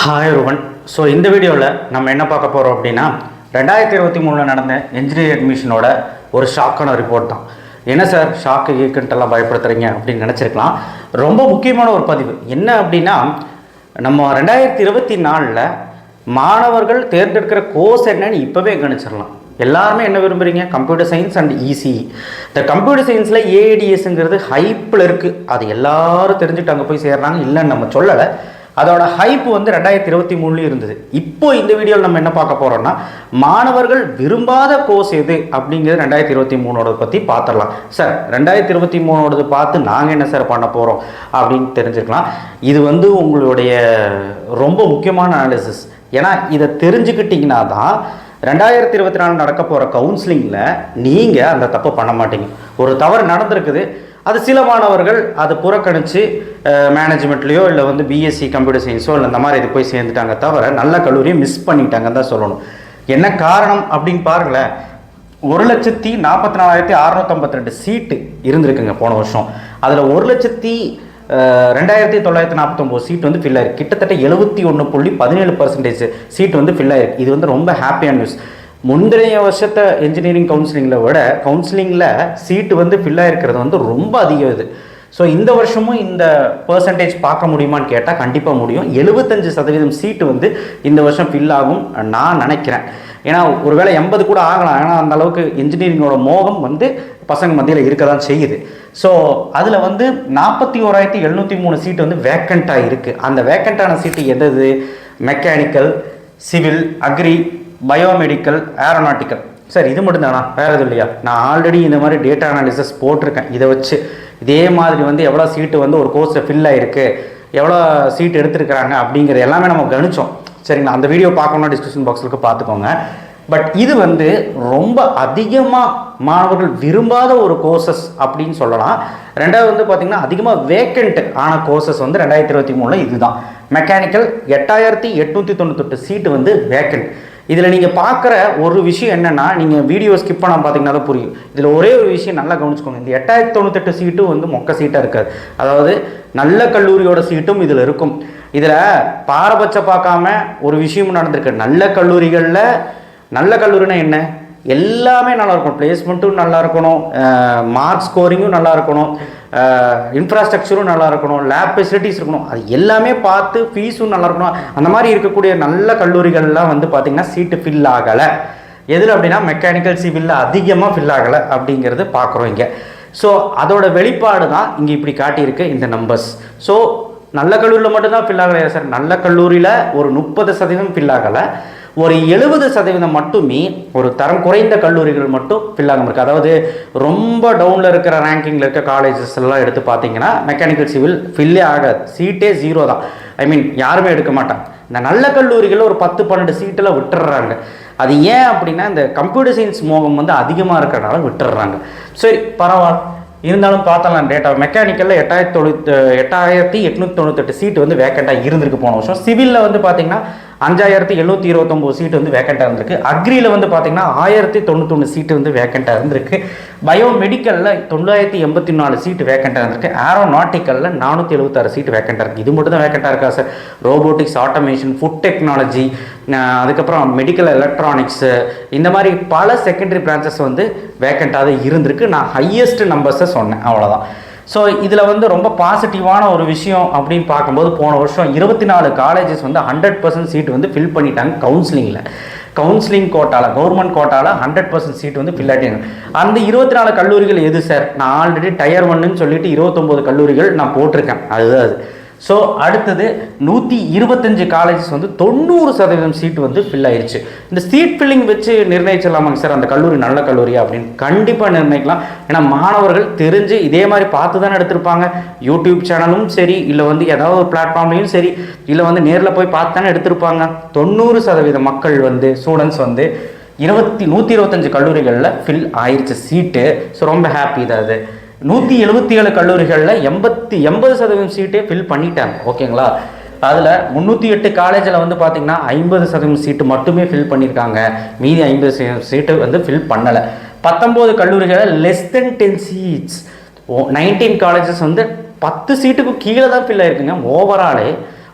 Hi ரோவன் so இந்த வீடியோவில் நம்ம என்ன பார்க்க போகிறோம் அப்படின்னா ரெண்டாயிரத்தி இருபத்தி மூணில் நடந்த இன்ஜினியரிங் அட்மிஷனோட ஒரு ஷாக்கான ரிப்போர்ட் தான். என்ன சார் ஷாக்கு ஈக்குன்ட்டெல்லாம் பயப்படுத்துறீங்க அப்படின்னு நினச்சிருக்கலாம். ரொம்ப முக்கியமான ஒரு பதிவு. என்ன அப்படின்னா நம்ம ரெண்டாயிரத்தி இருபத்தி நாலில் மாணவர்கள் தேர்ந்தெடுக்கிற கோர்ஸ் என்னன்னு இப்போவே கணிச்சிடலாம். எல்லாருமே என்ன விரும்புகிறீங்க கம்ப்யூட்டர் சயின்ஸ் அண்ட் இசி இந்த கம்ப்யூட்டர் சயின்ஸில் ஏடிஎஸ்ங்கிறது ஹைப்பில் இருக்குது அது எல்லாரும் தெரிஞ்சுட்டு அங்கே போய் சேர்றாங்க. இல்லைன்னு நம்ம சொல்லலை. அதோட ஹைப் வந்து ரெண்டாயிரத்தி இருபத்தி மூணுலேயும் இருந்தது. இப்போ இந்த வீடியோவில் நம்ம என்ன பார்க்க போகிறோம்னா மாணவர்கள் விரும்பாத கோர்ஸ் எது அப்படிங்கிறது ரெண்டாயிரத்தி இருபத்தி மூணோட பற்றி பார்த்துடலாம் சார் ரெண்டாயிரத்தி இருபத்தி மூணோடது பார்த்து நாங்கள் என்ன சார் பண்ண போகிறோம் அப்படின்னு தெரிஞ்சுக்கலாம். இது வந்து உங்களுடைய ரொம்ப முக்கியமான அனாலிசிஸ் ஏன்னா இதை தெரிஞ்சுக்கிட்டிங்கன்னா தான் ரெண்டாயிரத்தி இருபத்தி நாலு நடக்க போகிற கவுன்சிலிங்கில் நீங்கள் அந்த தப்பை பண்ண மாட்டீங்க. ஒரு தவறு நடந்திருக்குது அது சில மாணவர்கள் அதை புறக்கணித்து மேனேஜ்மெண்ட்லேயோ இல்லை வந்து பிஎஸ்சி கம்ப்யூட்டர் சயின்ஸோ இல்லை இந்த மாதிரி இது போய் சேர்ந்துட்டாங்க தவிர நல்ல கல்லூரியை மிஸ் பண்ணிட்டாங்கன்னு தான் சொல்லணும். என்ன காரணம் அப்படின்னு பாருங்களேன். ஒரு லட்சத்தி நாற்பத்தி நாலாயிரத்தி அறநூற்றம்பத்தி ரெண்டு சீட்டு இருந்திருக்குங்க போன வருஷம். அதில் ஒரு லட்சத்தி ரெண்டாயிரத்தி தொள்ளாயிரத்தி நாற்பத்தொம்போது சீட் வந்து ஃபில் ஆயிருக்கு. கிட்டத்தட்ட எழுபத்தி ஒன்று புள்ளி பதினேழு பர்சன்டேஜ் சீட் வந்து ஃபில் ஆயிருக்கு. இது வந்து ரொம்ப ஹாப்பியான நியூஸ் முந்தைய வருஷத்தை இன்ஜினியரிங் கவுன்சிலிங்கில் விட கவுன்சிலிங்கில் சீட்டு வந்து ஃபில்லாகிருக்கிறது வந்து ரொம்ப அதிகம் இது. ஸோ இந்த வருஷமும் இந்த பர்சன்டேஜ் பார்க்க முடியுமான்னு கேட்டால் கண்டிப்பாக முடியும். எழுபத்தஞ்சு சதவீதம் சீட்டு வந்து இந்த வருஷம் ஃபில் ஆகும் நான் நினைக்கிறேன். ஏன்னா ஒருவேளை எண்பது கூட ஆகலாம். ஏன்னா அந்த அளவுக்கு இன்ஜினியரிங்கோட மோகம் வந்து பசங்க மத்தியில் இருக்க தான் செய்யுது. ஸோ அதில் வந்து நாற்பத்தி ஓராயிரத்தி எழுநூற்றி மூணு சீட்டு வந்து வேக்கண்ட்டாக இருக்குது அந்த வேக்கண்ட்டான சீட்டு எது mechanical civil agri biomedical aeronautical sir இது மட்டும்தானா? வேறு எதுவும் இல்லையா? நான் ஆல்ரெடி இந்த மாதிரி டேட்டா அனாலிசிஸ் போட்டிருக்கேன். இதை வச்சு இதே மாதிரி வந்து எவ்வளோ சீட்டு வந்து ஒரு கோர்ஸில் ஃபில் ஆகிருக்கு எவ்வளோ சீட் எடுத்திருக்கிறாங்க அப்படிங்கிறது எல்லாமே நம்ம கணிச்சோம். சரிங்களா? அந்த வீடியோ பார்க்கணும்னா டிஸ்கிரிப்ஷன் பாக்ஸுக்கு பார்த்துக்கோங்க. பட் இது வந்து ரொம்ப அதிகமாக மாணவர்கள் விரும்பாத ஒரு கோர்சஸ் அப்படின்னு சொல்லலாம். ரெண்டாவது வந்து பார்த்திங்கன்னா அதிகமாக வேக்கண்ட் ஆன கோர்சஸ் வந்து ரெண்டாயிரத்தி இருபத்தி மூணில் இதுதான். மெக்கானிக்கல் எட்டாயிரத்தி எட்நூற்றி தொண்ணூத்தெட்டு சீட்டு வந்து வேக்கண்ட் இதில் நீங்கள் பார்க்குற ஒரு விஷயம் என்னென்னா நீங்கள் வீடியோ ஸ்கிப் பண்ணால் பார்த்தீங்கன்னா தான் புரியும். இதில் ஒரே ஒரு விஷயம் நல்லா கவனிச்சுக்கோங்க. இந்த எட்டாயிரத்தி தொண்ணூத்தெட்டு சீட்டும் வந்து மொக்க சீட்டாக இருக்காது. அதாவது நல்ல கல்லூரியோட சீட்டும் இதில் இருக்கும். இதில் பாரபட்சம் பார்க்காம ஒரு விஷயமும் நடந்திருக்கு. நல்ல கல்லூரிகளில் நல்ல கல்லூரினா என்ன? எல்லாமே நல்லா இருக்கணும் பிளேஸ்மெண்ட்டும் நல்லா இருக்கணும் மார்க் ஸ்கோரிங்கும் நல்லா இருக்கணும் இன்ஃப்ராஸ்ட்ரக்சரும் நல்லா இருக்கணும் லேப் ஃபெசிலிட்டிஸ் இருக்கணும். அது எல்லாமே பார்த்து ஃபீஸும் நல்லா இருக்கணும் அந்த மாதிரி இருக்கக்கூடிய நல்ல கல்லூரிகள்லாம் வந்து பார்த்திங்கன்னா சீட்டு ஃபில் ஆகலை. எதில் அப்படின்னா மெக்கானிக்கல் சிவிலில் அதிகமாக ஃபில் ஆகலை அப்படிங்கிறது பார்க்குறோம் இங்கே. ஸோ அதோட வெளிப்பாடு தான் இங்கே இப்படி காட்டியிருக்கு இந்த நம்பர்ஸ் ஸோ நல்ல கல்லூரியில் மட்டும்தான் ஃபில் ஆகலையா சார் நல்ல கல்லூரியில் ஒரு முப்பது சதவீதம் ஃபில் ஆகலை. ஒரு எழுபது சதவீதம் மட்டுமே ஒரு தரம் குறைந்த கல்லூரிகள் மட்டும் ஃபில் இருக்குது அதாவது ரொம்ப டவுனில் இருக்கிற ரேங்கிங்கில் இருக்க காலேஜஸ் எல்லாம் எடுத்து பார்த்தீங்கன்னா மெக்கானிக்கல் சிவில் ஃபில்லே ஆகாது. சீட்டே ஜீரோ தான். ஐ மீன் யாருமே எடுக்க மாட்டாங்க. இந்த நல்ல கல்லூரிகளில் ஒரு பத்து பன்னெண்டு சீட்டில் விட்டுடுறாங்க அது ஏன் அப்படின்னா இந்த கம்ப்யூட்டர் சயின்ஸ் மோகம் வந்து அதிகமாக இருக்கிறனால விட்டுடுறாங்க சரி பரவாயில்ல இருந்தாலும் பார்த்தலாம் டேட்டா மெக்கானிக்கலில் எட்டாயிரத்தி தொண்ணூற்றி எட்டாயிரத்தி எட்நூற்றி தொண்ணூத்தெட்டு சீட்டு வந்து வேக்கண்ட்டாக இருந்திருக்கு போன வருஷம். சிவிலில் வந்து பார்த்திங்கன்னா அஞ்சாயிரத்தி எழுநூற்றி இருபத்தொம்போது சீட்டு வந்து வேக்கண்டாக இருந்திருக்கு. அக்ரியில் வந்து பார்த்தீங்கன்னா ஆயிரத்தி தொண்ணூத்தொன்று சீட்டு வந்து வேக்கண்டாக இருந்திருக்கு. பயோ மெடிக்கலில் தொள்ளாயிரத்தி எண்பத்தி நாலு சீட்டு வேக்கண்டாக இருந்திருக்கு. ஏரோநாட்டிக்கலில் நானூற்றி எழுபத்தாறு சீட்டு வேக்கண்டாக இருக்குது இது மட்டும் தான் வேக்கண்டாக இருக்கா sir robotics automation food technology அதுக்கப்புறம் மெடிக்கல் எலக்ட்ரானிக்ஸு இந்த மாதிரி பல செகண்டரி பிரான்ச்சஸ் வந்து வேக்கண்ட்டாக இருந்திருக்கு. நான் ஹையஸ்ட் நம்பர்ஸை சொன்னேன். அவ்வளோதான் ஸோ இதில் வந்து ரொம்ப பாசிட்டிவான ஒரு விஷயம் அப்படின்னு பார்க்கும்போது போன வருஷம் இருபத்தி நாலு காலேஜஸ் வந்து ஹண்ட்ரட் பர்சன்ட் சீட் வந்து ஃபில் பண்ணிட்டாங்க கவுன்சிலிங்கில் கவுன்சிலிங் கோட்டாவில் கவர்மெண்ட் கோட்டாவில் ஹண்ட்ரட் பர்சன்ட் சீட் வந்து ஃபில் ஆகிட்டாங்க அந்த இருபத்தி நாலு கல்லூரிகள் எது சார் நான் ஆல்ரெடி டயர் ஒன்றுன்னு சொல்லிட்டு இருபத்தொம்போது கல்லூரிகள் நான் போட்டிருக்கேன். அதுதான் அது. ஸோ அடுத்தது நூற்றி இருபத்தஞ்சு காலேஜஸ் வந்து தொண்ணூறு சதவீதம் சீட் வந்து ஃபில் ஆயிடுச்சு இந்த சீட் ஃபில்லிங் வச்சு நிர்ணயிச்சிடலாமாங்க சார் அந்த கல்லூரி நல்ல கல்லூரியா அப்படின்னு கண்டிப்பாக நிர்ணயிக்கலாம். ஏன்னா மாணவர்கள் தெரிஞ்சு இதே மாதிரி பார்த்து தானே எடுத்திருப்பாங்க. யூடியூப் சேனலும் சரி இல்லை வந்து ஏதாவது ஒரு பிளாட்ஃபார்ம்லையும் சரி இல்லை வந்து நேரில் போய் பார்த்து தானே எடுத்திருப்பாங்க. தொண்ணூறு சதவீத மக்கள் வந்து ஸ்டூடெண்ட்ஸ் வந்து இருபத்தி நூற்றி இருபத்தஞ்சு கல்லூரிகளில் ஃபில் ஆயிடுச்சு சீட்டு ஸோ ரொம்ப ஹாப்பி தான் அது. நூற்றி எழுபத்தி ஏழு கல்லூரிகளில் எண்பத்தி எண்பது சதவீதம் சீட்டே ஃபில் பண்ணிட்டாங்க. ஓகேங்களா? அதில் முந்நூற்றி எட்டு காலேஜில் வந்து பார்த்திங்கன்னா ஐம்பது சதவீதம் சீட்டு மட்டுமே ஃபில் பண்ணியிருக்காங்க மீதி ஐம்பது சீட்டு வந்து ஃபில் பண்ணலை. பத்தொம்போது கல்லூரிகளில் less than ten seats nineteen colleges வந்து பத்து சீட்டுக்கு கீழே தான் ஃபில் ஆயிருக்குங்க. ஓவராலே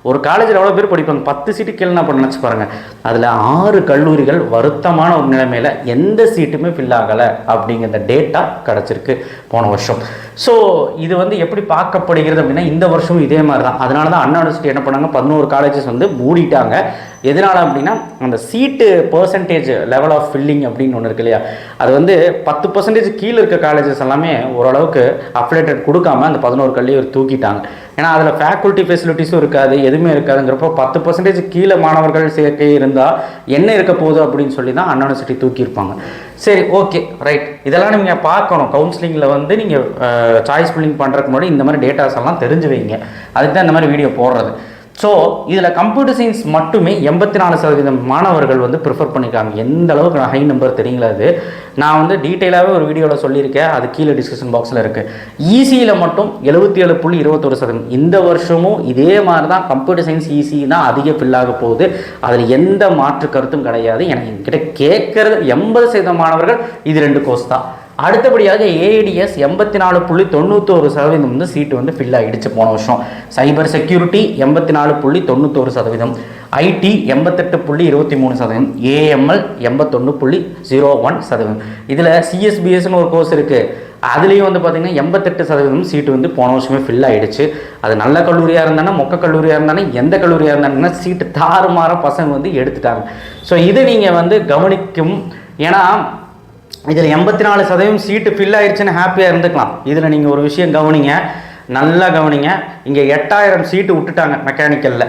ஒரு காலேஜில் எவ்வளோ பேர் படிப்பாங்க? பத்து சீட்டு கீழே அப்போ நினச்சி பாருங்கள் அதில் ஆறு கல்லூரிகள் வருத்தமான ஒரு நிலைமையில் எந்த சீட்டுமே ஃபில் ஆகலை அப்படிங்கிற டேட்டா கிடச்சிருக்கு போன வருஷம். ஸோ இது வந்து எப்படி பார்க்கப்படுகிறது அப்படின்னா இந்த வருஷமும் இதே மாதிரி தான் அதனால தான் அண்ணா யூனிவர்சிட்டி என்ன பண்ணாங்க? பதினோரு காலேஜஸ் வந்து மூடிட்டாங்க. எதனால் அப்படின்னா அந்த seat percentage level of filling அப்படின்னு ஒன்று இருக்கு இல்லையா? அது வந்து பத்து பர்சன்டேஜ் கீழே இருக்க காலேஜஸ் எல்லாமே ஓரளவுக்கு அப்ளேட்டட் கொடுக்காம அந்த பதினோரு கல்லையும் தூக்கிட்டாங்க. ஏன்னா அதில் ஃபேக்கல்ட்டி ஃபெசிலிட்டிஸும் இருக்காது எதுவுமே இருக்காதுங்கிறப்போ பத்து பர்சன்டேஜ் கீழே மாணவர்கள் சேர்க்கை இருந்தால் என்ன இருக்க போகுது அப்படின்னு சொல்லி தான் அண்ணா தூக்கியிருப்பாங்க. சரி ஓகே ரைட் இதெல்லாம் நீங்கள் பார்க்கணும். கவுன்சிலிங்கில் வந்து நீங்கள் சாய்ஸ் ஃபில்லிங் பண்ணுறதுக்கு முன்னாடி இந்த மாதிரி டேட்டாஸ் எல்லாம் தெரிஞ்சு வைங்க. அதுக்கு தான் இந்த மாதிரி வீடியோ போடுறது. ஸோ இதில் கம்ப்யூட்டர் சயின்ஸ் மட்டுமே எண்பத்தி நாலு சதவீதம் மாணவர்கள் வந்து ப்ரிஃபர் பண்ணிக்காங்க எந்த அளவுக்கு நான் ஹை நம்பர் தெரியுங்களா அது. நான் வந்து டீட்டெயிலாகவே ஒரு வீடியோவில் சொல்லியிருக்கேன். அது கீழே டிஸ்கஷன் பாக்ஸில் இருக்குது ஈசியில் மட்டும் எழுபத்தி ஏழு புள்ளி இருபத்தொரு சதவீதம். இந்த வருஷமும் இதே மாதிரி தான் கம்ப்யூட்டர் சயின்ஸ் ஈஸி தான் அதிக ஃபில்லாக போகுது. அதில் எந்த மாற்று கருத்தும் கிடையாது. எனக்கு என்கிட்ட கேட்குறது எண்பது சதவீதம் மாணவர்கள். இது ரெண்டு கோர்ஸ் தான். அடுத்தபடியாக ஏஐடிஎஸ் எண்பத்தி நாலு புள்ளி தொண்ணூத்தோரு சதவீதம் வந்து சீட்டு வந்து ஃபில் ஆகிடுச்சு போன வருஷம். சைபர் செக்யூரிட்டி எண்பத்தி நாலு புள்ளி தொண்ணூத்தோரு சதவீதம். ஐடி எண்பத்தெட்டு புள்ளி இருபத்தி மூணு சதவீதம். ஏஎம்எல் எண்பத்தொன்று புள்ளி ஜீரோ ஒன் சதவீதம். இதில் சிஎஸ்பிஎஸ்னு ஒரு கோர்ஸ் இருக்குது அதுலேயும் வந்து பார்த்திங்கன்னா எண்பத்தெட்டு சதவீதம் சீட்டு வந்து போன வருஷமே ஃபில் ஆகிடுச்சு அது நல்ல கல்லூரியாக இருந்தானே மொக்க கல்லூரியாக இருந்தானே எந்த கல்லூரியாக இருந்தாங்கன்னா சீட்டு தாறுமாற பசங்க வந்து எடுத்துட்டாங்க. ஸோ இதை நீங்கள் வந்து கவனிக்கும். ஏன்னா இதில் எண்பத்தி நாலு சதவீதம் சீட்டு ஃபில் ஆயிடுச்சுன்னு ஹாப்பியாக இருந்துக்கலாம். இதில் நீங்கள் ஒரு விஷயம் கவனிங்க. நல்லா கவனிங்க. இங்கே எட்டாயிரம் சீட்டு விட்டுட்டாங்க மெக்கானிக்கலில்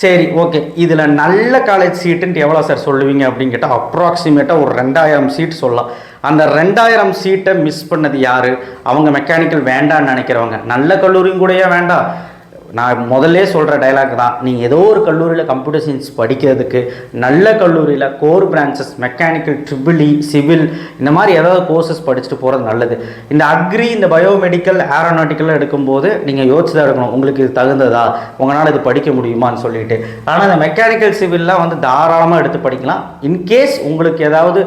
சரி ஓகே இதில் நல்ல காலேஜ் சீட்டுன்ட்டு எவ்வளோ சார் சொல்லுவீங்க அப்படின்னு கேட்டால் அப்ராக்சிமேட்டாக ஒரு ரெண்டாயிரம் சீட் சொல்லலாம். அந்த ரெண்டாயிரம் சீட்டை மிஸ் பண்ணது யார்? அவங்க மெக்கானிக்கல் வேண்டான்னு நினைக்கிறவங்க. நல்ல கல்லூரியும் கூடயே வேண்டாம். நான் முதல்ல சொல்கிற டைலாக் தான். நீங்கள் ஏதோ ஒரு கல்லூரியில் கம்ப்யூட்டர் சயின்ஸ் படிக்கிறதுக்கு நல்ல கல்லூரியில் core branches mechanical triple E civil இந்த மாதிரி ஏதாவது கோர்சஸ் படிச்சுட்டு போகிறது நல்லது. இந்த அக்ரி இந்த பயோமெடிக்கல் ஏரோநாட்டிக்கல் எடுக்கும்போது நீங்கள் யோசிச்சு தான் எடுக்கணும். உங்களுக்கு இது தகுந்ததா? உங்களால் இது படிக்க முடியுமான்னு சொல்லிட்டு. ஆனால் இந்த மெக்கானிக்கல் சிவில்லாம் வந்து தாராளமாக எடுத்து படிக்கலாம். இன்கேஸ் உங்களுக்கு ஏதாவது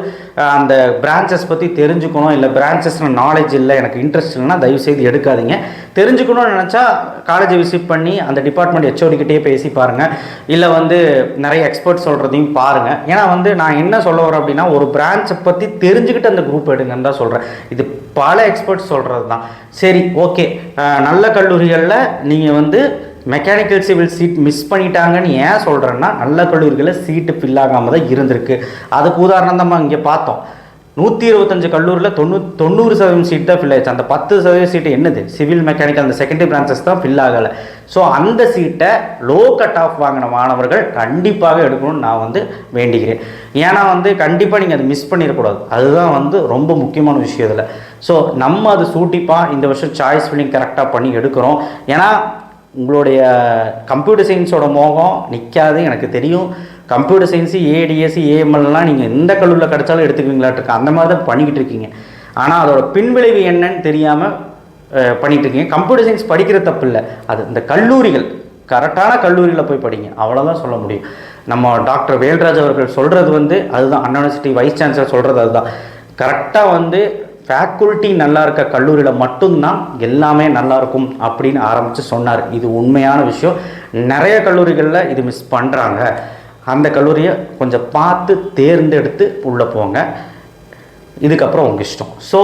அந்த பிரான்ச்சஸ் பற்றி தெரிஞ்சுக்கணும் இல்லை பிரான்ச்சஸ்னு நாலேஜ் இல்லை எனக்கு இன்ட்ரெஸ்ட் இல்லைன்னா தயவுசெய்து எடுக்காதீங்க. தெரிஞ்சுக்கணும்னு நினச்சா காலேஜை விசிட் பண்ணி அந்த டிபார்ட்மெண்ட் ஹெச்ஓடிக்கிட்டே பேசி பாருங்கள் இல்லை வந்து நிறைய எக்ஸ்பர்ட் சொல்கிறதையும் பாருங்கள் ஏன்னா வந்து நான் என்ன சொல்ல வரேன் அப்படின்னா ஒரு பிரான்ச்சை பற்றி தெரிஞ்சுக்கிட்டு அந்த குரூப் எடுங்கன்னு தான் சொல்கிறேன் இது பல எக்ஸ்பர்ட்ஸ் சொல்கிறது தான் சரி ஓகே நல்ல கல்லூரிகளில் நீங்கள் வந்து மெக்கானிக்கல் சிவில் சீட் மிஸ் பண்ணிட்டாங்கன்னு ஏன் சொல்கிறேன்னா நல்ல கல்லூரிகளில் சீட்டு ஃபில் ஆகாமல் தான் இருந்திருக்கு. அதுக்கு உதாரணம் தான் இங்கே பார்த்தோம். நூற்றி இருபத்தஞ்சு கல்லூரியில் தொண்ணூ தொண்ணூறு சதவீதம் சீட் தான் ஃபில் ஆயிடுச்சு. அந்த பத்து சதவீதம் சீட்டு என்னது? சிவில் மெக்கானிக்கல் அந்த செகண்டரி பிரான்ச்சஸ் தான் ஃபில் ஆகலை. ஸோ அந்த சீட்டை லோ கட் ஆஃப் வாங்கின மாணவர்கள் கண்டிப்பாக எடுக்கணும்னு நான் வந்து வேண்டிக்கிறேன். ஏன்னா வந்து கண்டிப்பாக நீங்கள் அதை மிஸ் பண்ணிடக்கூடாது. அதுதான் வந்து ரொம்ப முக்கியமான விஷயம் இதில். ஸோ நம்ம அது சூட்டிப்பாக இந்த வருஷம் சாய்ஸ் ஃபில்லிங் கரெக்டாக பண்ணி எடுக்கிறோம். ஏன்னா உங்களுடைய கம்ப்யூட்டர் சயின்ஸோட மோகம் நிற்காது எனக்கு தெரியும். கம்ப்யூட்டர் சயின்ஸு ஏடிஎஸ்சி ஏஎம்எல்லாம் நீங்கள் எந்த கல்லூரியில் கிடைச்சாலும் எடுத்துக்குவீங்களாட்டு அந்த மாதிரி தான் பண்ணிக்கிட்டு இருக்கீங்க. ஆனால் அதோட பின்விளைவு என்னன்னு தெரியாமல் பண்ணிகிட்டு இருக்கீங்க. கம்ப்யூட்டர் சயின்ஸ் படிக்கிற தப்பு இல்லை. அது இந்த கல்லூரிகள் கரெக்டான கல்லூரியில் போய் படிங்க. அவ்வளோதான் சொல்ல முடியும். நம்ம டாக்டர் வேல்ராஜ் அவர்கள் சொல்கிறது வந்து அதுதான். அண்ணா யூனிவர்சிட்டி வைஸ் சான்சலர் சொல்கிறது அதுதான். கரெக்டாக வந்து ஃபேக்கல்ட்டி நல்லா இருக்க கல்லூரியில் மட்டும்தான் எல்லாமே நல்லாயிருக்கும் அப்படின்னு ஆரம்பித்து சொன்னார். இது உண்மையான விஷயம். நிறைய கல்லூரிகளில் இது மிஸ் பண்ணுறாங்க அந்த கல்லூரியை கொஞ்சம் பார்த்து தேர்ந்தெடுத்து உள்ளே போங்க. இதுக்கப்புறம் உங்கள் இஷ்டம். ஸோ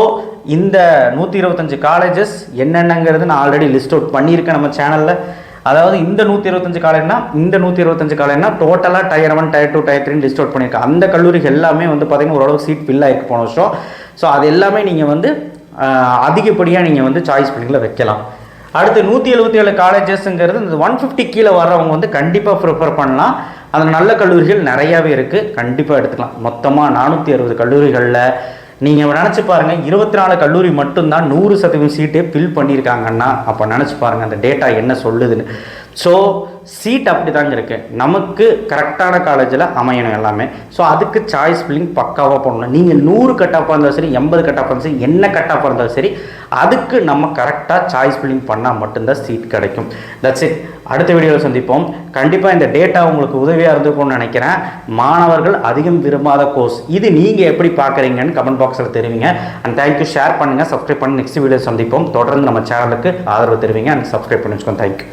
இந்த நூற்றி இருபத்தஞ்சு காலேஜஸ் என்னென்னங்கிறது நான் ஆல்ரெடி லிஸ்ட் அவுட் பண்ணியிருக்கேன் நம்ம சேனலில் அதாவது இந்த நூற்றி இருபத்தஞ்சு காலேஜ்னா இந்த நூற்றி இருபத்தஞ்சு காலேஜ்னா டோட்டலாக tier one tier two tier three list out பண்ணியிருக்கேன். அந்த கல்லூரிகள் எல்லாமே வந்து பார்த்திங்கன்னா ஓரளவு சீட் ஃபில் ஆகிட்டு போன வருஷம். ஸோ அது எல்லாமே நீங்கள் வந்து அதிகப்படியாக நீங்கள் வந்து சாய்ஸ் பண்ணிங்கள வைக்கலாம். அடுத்து நூற்றி எழுபத்தி ஏழு காலேஜஸ்ங்கிறது இந்த ஒன் ஃபிஃப்டி கீழே வர்றவங்க வந்து கண்டிப்பாக ப்ரிஃபர் பண்ணலாம். அதில் நல்ல கல்லூரிகள் நிறையாவே இருக்குது கண்டிப்பாக எடுத்துக்கலாம். மொத்தமாக நானூற்றி அறுபது கல்லூரிகளில் நீங்கள் நினச்சி பாருங்கள் இருபத்தி நாலு கல்லூரி மட்டும்தான் நூறு சதவீதம் சீட்டே ஃபில் பண்ணியிருக்காங்கன்னா அப்போ நினச்சி பாருங்கள் அந்த டேட்டா என்ன சொல்லுதுன்னு. ஸோ சீட் அப்படி தாங்க இருக்குது நமக்கு கரெக்டான காலேஜில் அமையணும் எல்லாமே. ஸோ அதுக்கு சாய்ஸ் ஃபில்லிங் பக்காவாக பண்ணணும் நீங்கள் நூறு கட்டாப்பாக இருந்தாலும் சரி எண்பது கட்டாப்பாக இருந்தாலும் சரி என்ன கட்டாப்பாக இருந்தாலும் சரி அதுக்கு நம்ம கரெக்டாக சாய்ஸ் ஃபில்லிங் பண்ணால் மட்டும்தான் சீட் கிடைக்கும். தட்ஸ் இட் அடுத்த வீடியோவில் சந்திப்போம். கண்டிப்பாக இந்த டேட்டா உங்களுக்கு உதவியாக இருந்திருக்கும்னு நினைக்கிறேன். மாணவர்கள் அதிகம் விரும்பாத கோர்ஸ் இது நீங்கள் எப்படி பார்க்குறீங்கன்னு கமெண்ட் பாக்ஸில் தெரிவிங்க. அண்ட் தேங்க்யூ ஷேர் பண்ணுங்கள் சப்ஸ்கிரைப் பண்ணி நெக்ஸ்ட் வீடியோ சந்திப்போம். தொடர்ந்து நம்ம சேனலுக்கு ஆதரவு தெரிவிங்க. அண்ட் சப்ஸ்கிரைப் பண்ணி வச்சுக்கோங்க. தேங்க்யூ